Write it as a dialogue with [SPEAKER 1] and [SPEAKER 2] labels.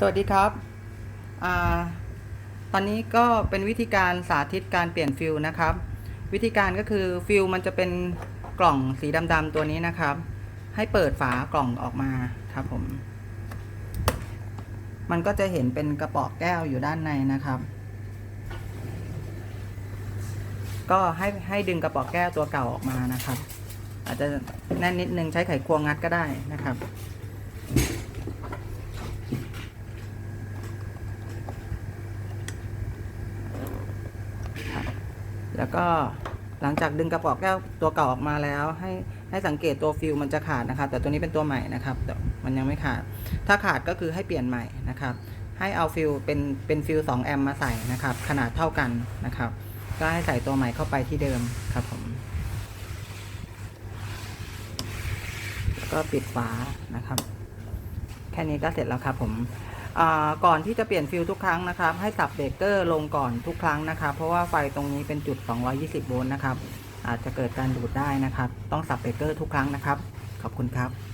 [SPEAKER 1] สวัสดีครับอตอนนี้ก็เป็นวิธีการสาธิตการเปลี่ยนฟิลนะครับ วิธีการก็คือฟิลมันจะเป็นกล่องสีดำๆตัวนี้นะครับ ให้เปิดฝากล่องออกมาครับผม มันก็จะเห็นเป็นกระป๋องแก้วอยู่ด้านในนะครับ ก็ให้ให้ดึงกระป๋องแก้วตัวเก่าออกมานะครับ อาจจะแน่นนิดนึงใช้ไขควงงัดก็ได้นะครับ แล้วก็หลังจากดึงกระป๋อแก้วตัวเก่าออกมาแล้ว ให้ให้สังเกตตัวฟิลมันจะขาดนะครับ แต่ตัวนี้เป็นตัวใหม่นะครับแต่มันยังไม่ขาด ถ้าขาดก็คือให้เปลี่ยนใหม่นะครับ ให้เอาฟิลเป็นเป็นฟิล2แอมป์มาใส่นะครับ ขนาดเท่ากันนะครับ ก็ให้ใส่ตัวใหม่เข้าไปที่เดิมครับผมแล้วก็ปิดฝานะครับ แค่นี้ก็เสร็จแล้วครับผม ก่อนที่จะเปลี่ยนฟิลทุกครั้งนะครับ ให้สับเบรกเกอร์ลงก่อนทุกครั้งนะครับ เพราะว่าไฟตรงนี้เป็นจุด 220 โวลต์นะครับ อาจจะเกิดการดูดได้นะครับ ต้องสับเบรกเกอร์ทุกครั้งนะครับ ขอบคุณครับ